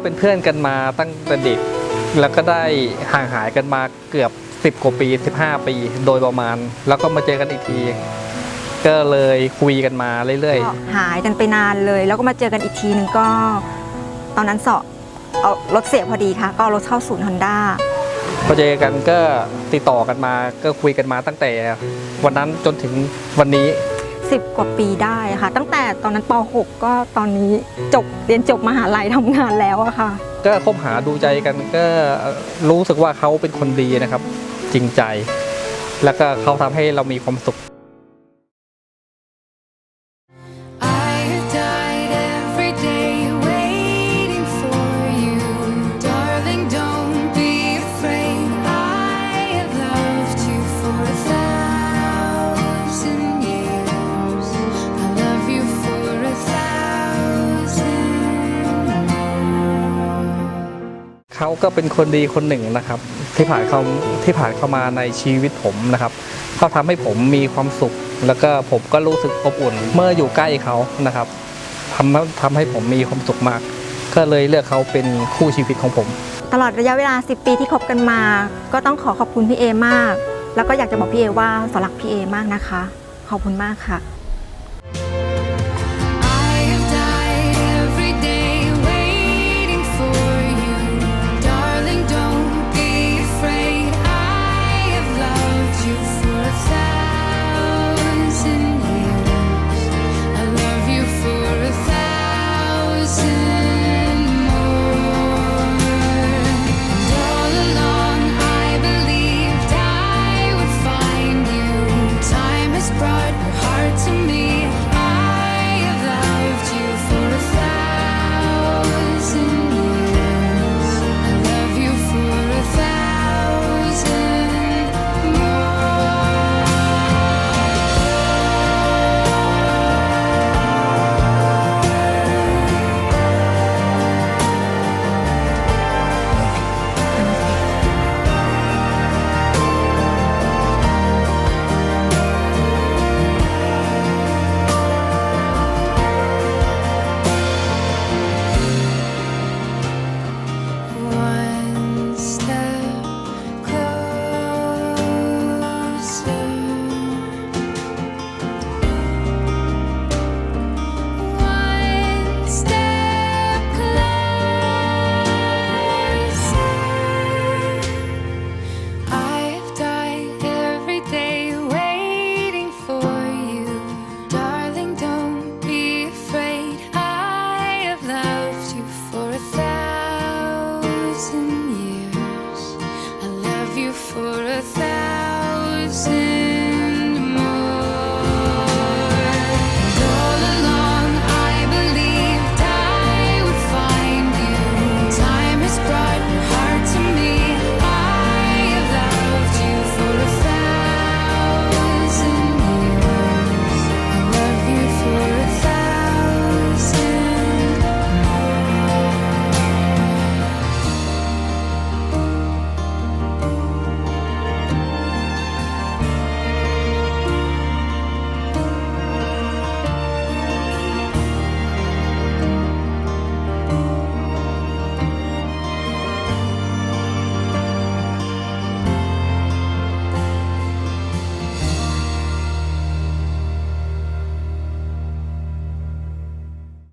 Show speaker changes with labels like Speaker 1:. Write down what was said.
Speaker 1: ก็เป็นเพื่อนกันมาตั้งแต่เด็ก แล้วก็ได้ห่างหายกันมาเกือบ 10 กว่าปี 15 ปีโดยประมาณ แล้วก็มาเจอกันอีกที ก็เลยคุยกันมาเรื่อย
Speaker 2: ก็หายกันไปนานเลย แล้วก็มาเจอกันอีกทีหนึ่งก็ ตอนนั้นเสาะเอารถเสียพอดีค่ะ ก็เอารถเข้าศูนย์ฮอนด้า
Speaker 1: ๆ พอเจอกันก็ติดต่อกันมา ก็คุยกันมาตั้งแต่วันนั้นจนถึงวันนี้
Speaker 2: 10 กว่าปีได้ค่ะ ตั้งแต่ตอนนั้นป .6 ก็ตอนนี้จบเรียนจบมหาลัยทำงานแล้วอะค่ะ
Speaker 1: ก็คบหาดูใจกันก็รู้สึกว่าเขาเป็นคนดีนะครับ จริงใจ แล้วก็เขาทำให้เรามีความสุข เขาก็เป็นคนดีคนหนึ่งนะครับ ที่ผ่านเขาที่ผ่านเข้ามาในชีวิตผมนะครับเขาทำให้ผมมีความสุข แล้วก็ผมก็รู้สึกอบอุ่น เมื่ออยู่ใกล้เขานะครับทำทำให้ผมมีความสุขมาก ก็เลยเลือกเขาเป็นคู่ชีวิตของผม
Speaker 2: ตลอดระยะเวลา 10 ปีที่คบกันมา ก็ต้องขอขอบคุณพี่เอมาก แล้วก็อยากจะบอกพี่เอว่าสลักพี่เอมากนะคะ ขอบคุณมากค่ะ for a thing